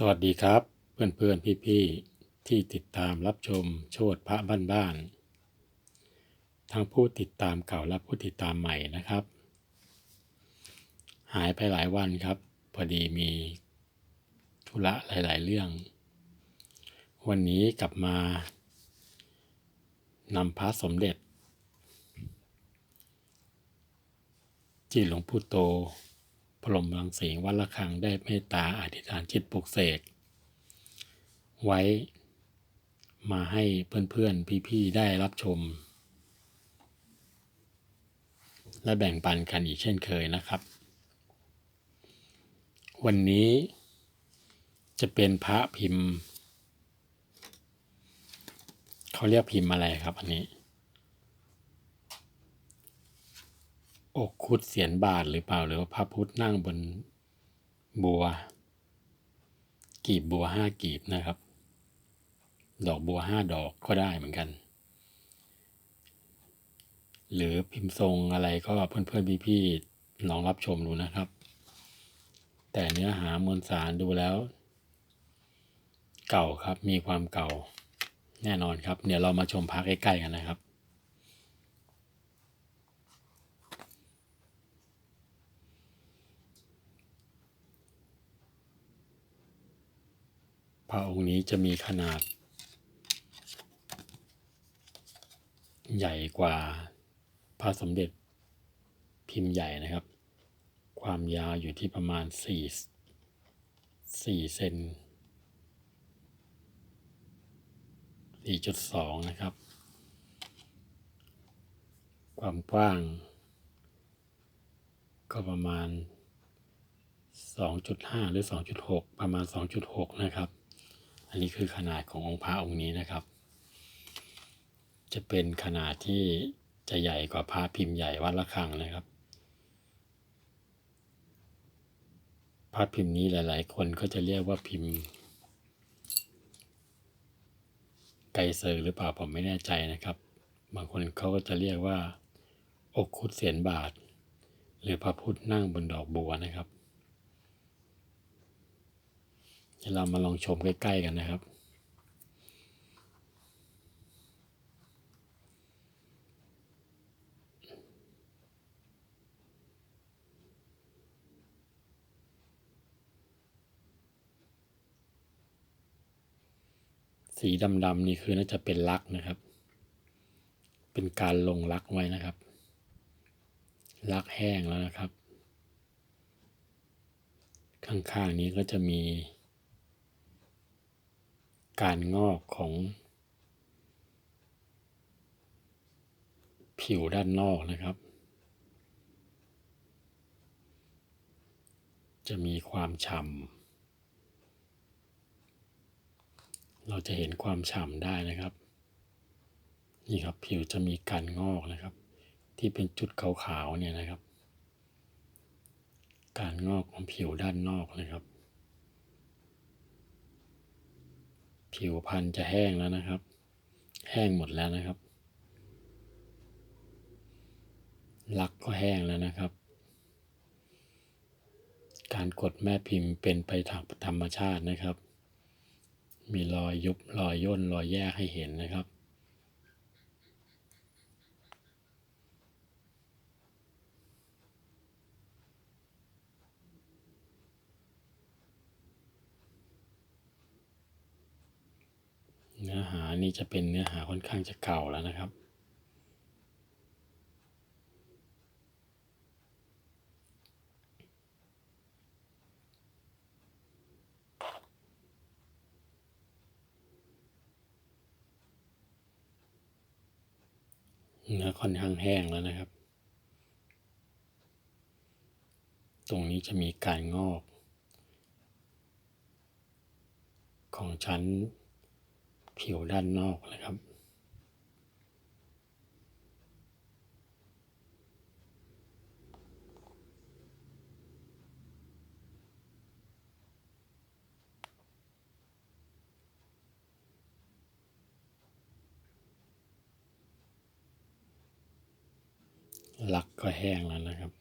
สวัสดีครับ เพื่อนเพื่อนพี่พี่ที่ติดตามรับชมโชดพระบ้านๆทั้งผู้ติดตามเก่าและผู้ติดตามใหม่นะครับ หายไปหลายวันครับ พอดีมีธุระหลาย ๆ เรื่อง วันนี้กลับมานำพระสมเด็จ ที่หลวงปู่โต พรหมรังสีวัดละคังได้เมตตาอธิษฐานจิตปลุกเสก ไว้มาให้เพื่อนๆ พี่ๆ ได้รับชม และแบ่งปันกันอีกเช่นเคยนะครับ วันนี้จะเป็นพระพิมพ์ เขาเรียกพิมพ์อะไรครับอันนี้ อกคุดเสียนบาทหรือเปล่าหรือว่าพระพุทธนั่งบนบัว กีบบัวห้ากีบนะครับ ดอกบัวห้าดอกก็ได้เหมือนกัน หรือพิมพ์ทรงอะไรก็เพื่อนเพื่อนพี่พี่ๆลองรับชมดูนะครับ แต่เนื้อหามวลสารดูแล้ว เก่าครับมีความเก่าแน่นอนครับ เดี๋ยวเรามาชมพักใกล้ๆกันนะครับ พระองค์นี้จะมีขนาด ใหญ่กว่าพระสมเด็จพิมพ์ใหญ่นะครับ ความยาวอยู่ที่ประมาณสี่สี่เซนสี่จุดสองนะครับ ความกว้าง ก็ประมาณ 2.5 หรือ 2.6 ประมาณ 2.6 นะครับ อันนี้คือขนาดขององค์พระองค์นี้นะครับ จะเป็นขนาดที่จะใหญ่กว่าพระพิมพ์ใหญ่วัดละคังนะครับพระพิมพ์นี้หลาย ๆ คนก็จะเรียกว่าพิมพ์ ไกเซอร์หรือเปล่าผมไม่แน่ใจนะครับ บางคนเขาก็จะเรียกว่า อกคุดเสียนบาท หรือพระพุทธนั่งบนดอกบัวนะครับ เดี๋ยวเรามาลองชมใกล้ ๆ กันนะครับ สีดำๆนี่คือน่าจะเป็นลักนะครับ เป็นการลงลักไว้นะครับ ลักแห้งแล้วนะครับ ข้างๆนี้ก็จะมี การงอกของ ผิวด้านนอกนะครับ จะมีความฉ่ำเราจะเห็นความฉ่ำได้นะครับ นี่ครับผิวจะมีการงอกนะครับ ที่เป็นจุดขาวๆเนี่ยนะครับ การงอกของผิวด้านนอกนะครับ ผิวพันธุ์จะแห้งแล้วนะครับ แห้งหมดแล้วนะครับ ลักก็แห้งแล้วนะครับ การกดแม่พิมพ์เป็นไปทางธรรมชาตินะครับ มีรอยยุบรอยย่นรอยแยกให้เห็นนะครับ เนี่จะเป็นเนื้อหาค่อนข้างจะเก่าแล้วนะครับ เนื้อค่อนข้างแห้งแล้วนะครับ ตรงนี้จะมีการงอก ของชั้น ผิวด้านนอกนะครับ ลักก็แห้งแล้วนะครับ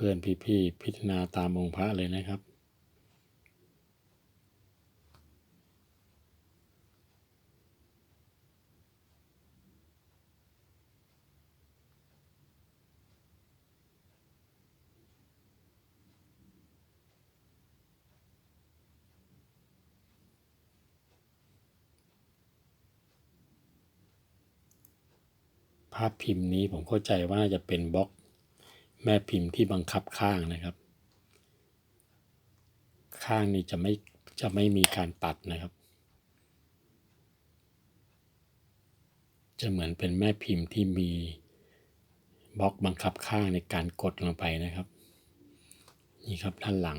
เพื่อนพี่ๆพิจารณาตามองค์พระเลยนะครับภาพพิมพ์นี้ผมเข้าใจว่าน่าจะเป็นบล็อก แม่พิมพ์ที่บังคับข้างนะครับ ข้างนี้จะไม่จะไม่มีการตัดนะครับ จะเหมือนเป็นแม่พิมพ์ที่มีบล็อกบังคับข้างในการกดลงไปนะครับ นี่ครับด้านหลัง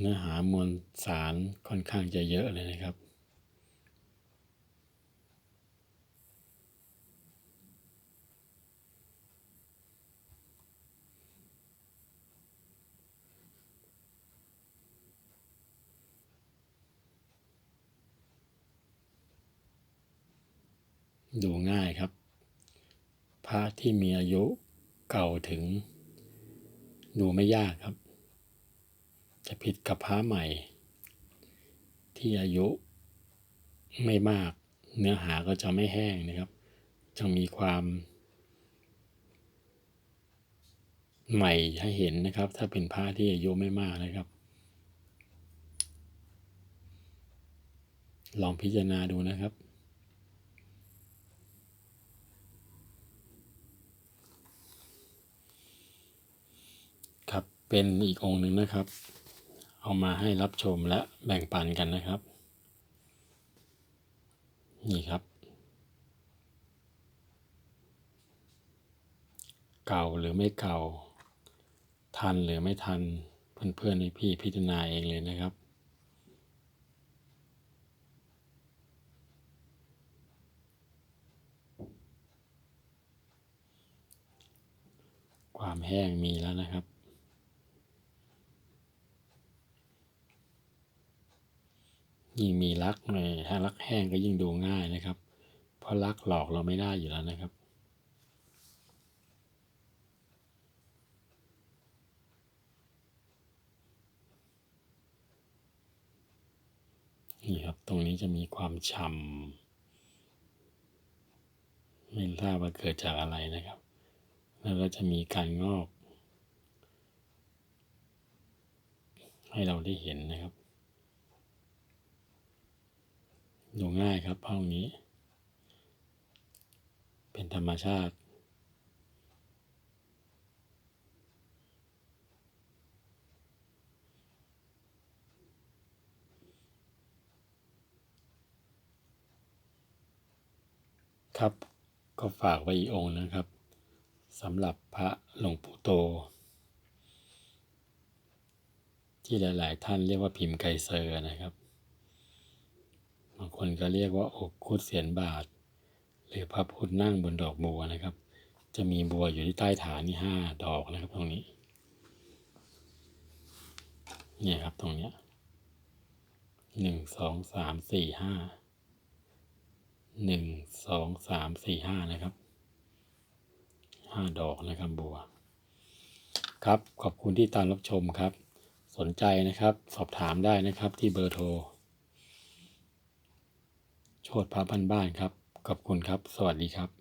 เนื้อหามวลสารค่อนข้างจะเยอะเลยนะครับ ดูง่ายครับ พระที่มีอายุเก่าถึง ดูไม่ยากครับ จะผิดกับพระใหม่ ที่อายุไม่มากเนื้อหาก็จะไม่แห้งนะครับจะมีความใหม่ให้เห็นนะครับ ถ้าเป็นพระที่อายุไม่มากนะครับ ลองพิจารณาดูนะครับ ครับเป็นอีกองค์หนึ่งนะครับ เอามาให้รับชมและแบ่งปันกันนะครับ นี่ครับ เก่าหรือไม่เก่า ทันหรือไม่ทันเพื่อนๆในพี่พิจารณาเองเลยนะครับความแห้งมีแล้วนะครับ ยิ่ง มีลักเลยถ้าลักแห้งก็ยิ่งดูง่ายนะครับ เพราะลักหลอกเราไม่ได้อยู่แล้วนะครับ นี่ครับตรงนี้จะมีความฉ่ำไม่ทราบว่าเกิดจากอะไรนะครับ แล้วก็จะมีการงอก ให้เราได้เห็นนะครับ ดูง่ายครับห้องนี้ เป็นธรรมชาติ ครับก็ฝากไว้อีกองค์นะครับสำหรับพระหลวงปู่โต ที่หลาย ๆ ท่านเรียกว่าพิมพ์ไกเซอร์นะครับ คนก็เรียกว่าอกคุดเสียนบาท หรือพระพุทธนั่งบนดอกบัวนะครับ จะมีบัวอยู่ที่ใต้ฐานนี่ห้าดอกนะครับ ตรงนี้ เนี่ยครับตรงเนี้ยหนึ่งสองสามสี่ห้าหนึ่งสองสามสี่ห้านะครับห้าดอกนะครับบัว ครับขอบคุณที่ตามรับชมครับ สนใจนะครับ สอบถามได้นะครับที่เบอร์โทร โชดพระบ้านบ้านครับ ขอบคุณครับ สวัสดีครับ